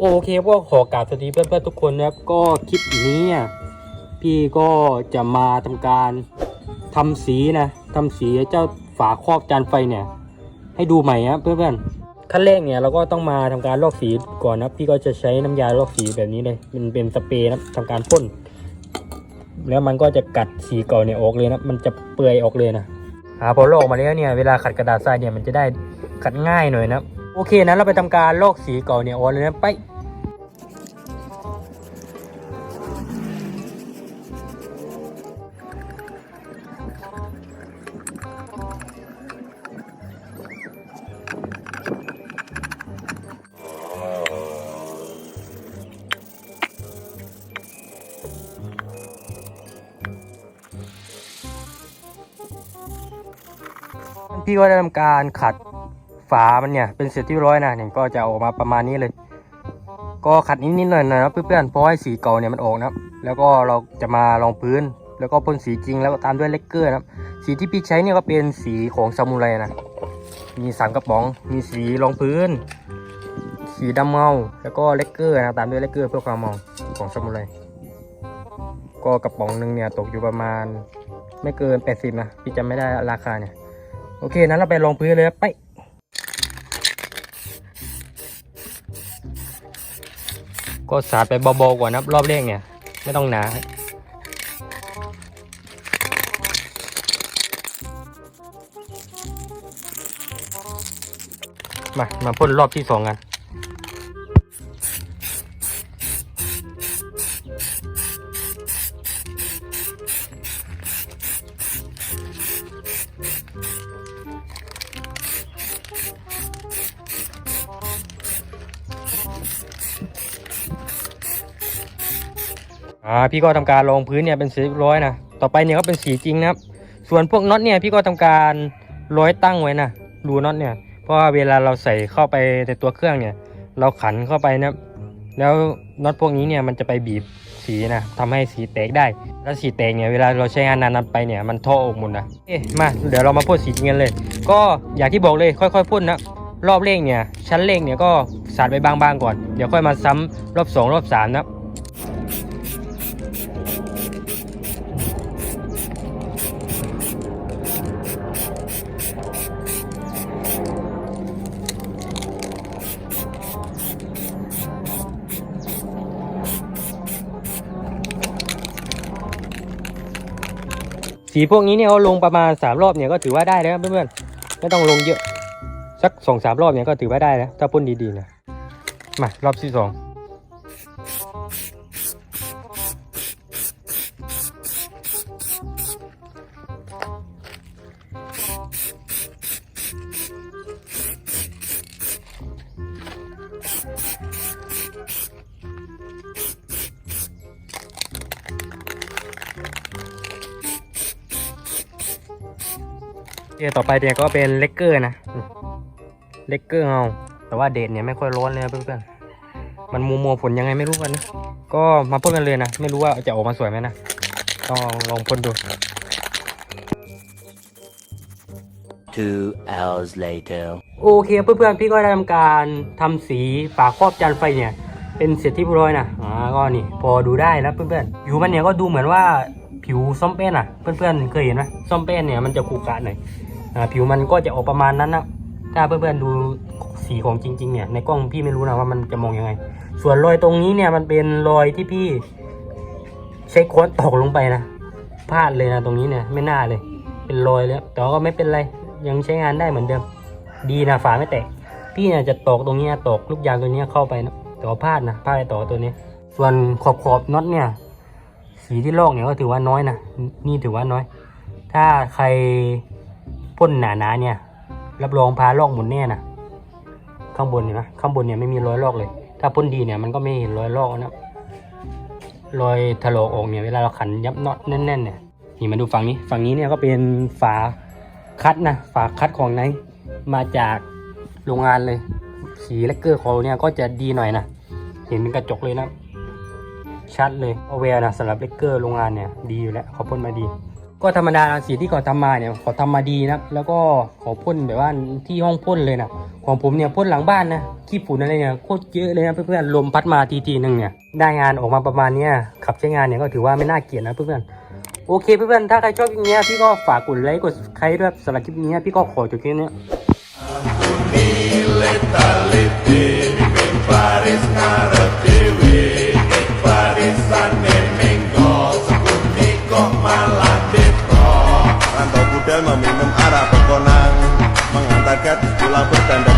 โอเคพวกขอกราบสวัสดีเพื่อนๆทุกคนนะครับก็คลิปนี้พี่ก็จะมาทำการทำสีนะทำสีเจ้าฝาครอบจานไฟเนี่ย ให้ดูใหม่นะเพื่อนๆขั้นแรกเนี่ยเราก็ต้องมาทำการลอกสีก่อนนะพี่ก็จะใช้น้ำยาลอกสีแบบนี้เลยมันเป็นสเปรย์นะทำการพ่นแล้วมันก็จะกัดสีเก่าเนี่ยออกเลยนะมันจะเปื่อยออกเลยนะอ่าพอลอกมาแล้วเนี่ยเวลาขัดกระดาษทรายเนี่ยมันจะได้ขัดง่ายหน่อยนะ โอเคนะเราไปทำการลอกสีเก่าเนี่ยออกเลยนะไปพี่ก็ได้ทำการขัด ฝามันเนี่ยเป็นเสร็จที่ร้อยนะเนี่ยก็จะออกมาประมาณนี้เลย ก็ขัดนิดๆหน่อยๆนะครับเพื่อนๆเพราะให้สีเก่าเนี่ยมันออกนะแล้วก็เราจะมาลองพื้น แล้วก็พ่นสีจริงแล้วตามด้วยเลกเกอร์นะสีที่พี่ใช้เนี่ยก็เป็นสีของซามูไรนะมีสามกระป๋องมีสีรองพื้น สีดำเงาแล้วก็เลกเกอร์นะตามด้วยเลกเกอร์เพื่อความมองของซามูไรก็กระป๋องหนึ่งเนี่ยตกอยู่ประมาณไม่เกิน 80 นะ พี่จำไม่ได้ราคาเนี่ย โอเคนั้นเราไปลองพื้นเลยไป ก็สาดไปเบาๆก่อนนะครับรอบแรกเนี่ย ไม่ต้องหนามา มาพ่นรอบที่สองกัน อ่าพี่ก็ทำการลงพื้นเนี่ยเป็นสีร้อยนะต่อไปเนี่ยก็เป็นสีจริงนะครับ ส่วนพวกน็อตเนี่ยพี่ก็ทำการร้อยตั้งไว้นะรูน็อตเนี่ยเพราะว่าเวลาเราใส่เข้าไปในตัวเครื่องเนี่ย เราขันเข้าไปนะแล้วน็อตพวกนี้เนี่ยมันจะไปบีบสีนะทำให้สีแตกได้ แล้วสีแตกเนี่ยเวลาเราใช้งานนานๆไปเนี่ยมันท่อออกหมดนะเอ๊ะมาเดี๋ยวเรามาพ่นสีจริงกันเลย ก็อย่างที่บอกเลยค่อยๆพ่นนะรอบเลขเนี่ยชั้นเลขเนี่ยก็สาดไปบางๆก่อน เดี๋ยวค่อยมาซ้ำรอบสองรอบสามนะ สีพวกนี้เนี่ยเอาลงประมาณสามรอบเนี่ยก็ถือว่าได้แล้วเพื่อนๆไม่ต้องลงเยอะ สักสองสามรอบเนี่ยก็ถือว่าได้แล้วถ้าพ่นดีๆนะมารอบที่สอง เดี๋ยวต่อไปเนี่ยก็เป็นเลกเกอร์นะเลกเกอร์เอาแต่ว่าเดทเนี่ยไม่ค่อยร้อนเลยนะเพื่อนๆ มันมัวมัวๆฝนยังไงไม่รู้กันนะ ก็มาพ่นกันเลยนะ ไม่รู้ว่าจะออกมาสวยไหมนะต้องลองพ่นดู Two hours later. โอเคเพื่อนๆ พี่ก็ได้ทำการทำสีฝาครอบจานไฟเนี่ย เป็นเสร็จที่เรียบร้อยนะอ่าก็นี่พอดูได้แล้วเพื่อนๆผิวมันเนี่ยก็ดูเหมือนว่าผิวส้มแป้นอะ เพื่อนๆ เคยเห็นไหมส้มแป้นเนี่ยมันจะขรุขระหน่อยอ่า ผิวมันก็จะออกประมาณนั้นนะถ้าเพื่อนๆดูสีของจริง ๆ เนี่ยในกล้องพี่ไม่รู้นะว่ามันจะมองยังไง ส่วนรอยตรงนี้เนี่ยมันเป็นรอยที่พี่ใช้ค้อนตอกลงไปนะพลาดเลยนะตรงนี้เนี่ยไม่น่าเลย เป็นรอยแล้วแต่ก็ไม่เป็นไรยังใช้งานได้เหมือนเดิม ดีนะฝาไม่แตกพี่เนี่ยจะตอกตรงนี้ตอกลูกยางตัวนี้เข้าไปนะแต่ว่าพลาดนะพลาดไปตอตัวนี้ ส่วนขอบขอบน็อตเนี่ย สีที่ลอกเนี่ยก็ถือว่าน้อยนะนี่ถือว่าน้อย ถ้าใคร พ่นหนาๆเนี่ย รับรองพาลอกหมุนแน่นะข้างบนเห็นไหมข้างบนเนี่ยไม่มีรอยลอกเลย ถ้าพ่นดีเนี่ยมันก็ไม่เห็นรอยลอกนะรอยถลอกออกเนี่ยเวลาเราขันยับน็อตแน่นๆเนี่ยนี่มาดูฝั่งนี้ ฝั่งนี้เนี่ยก็เป็นฝาคัดนะฝาคัดของไนมาจากโรงงานเลยสีแลกเกอร์ของเราเนี่ยก็จะดีหน่อยนะเห็นเป็นกระจกเลยนะชัดเลยเอาแวร์นะสำหรับเลกเกอร์โรงงานเนี่ยดีอยู่แล้วเขาพ่นมาดี ก็ธรรมดาสีที่เขาทำมาเนี่ยเขาทำมาดีนะแล้วก็เขาพ่นแบบว่าที่ห้องพ่นเลยนะของผมเนี่ยพ่นหลังบ้านนะขี้ฝุ่นอะไรเนี่ยโคตรเยอะเลยนะเพื่อนๆลมพัดมาทีทีๆหนึ่งเนี่ยได้งานออกมาประมาณนี้ขับใช้งานเนี่ยก็ถือว่าไม่น่าเกลียดนะเพื่อนๆโอเคเพื่อนๆถ้าใครชอบคลิปนี้พี่ก็ฝากกดไลค์กดใครด้วยสำหรับคลิปนี้พี่ก็ขอจบคลิปนี้ Rantau budal meminum arah pekonang Mengantarkan pulang bertanda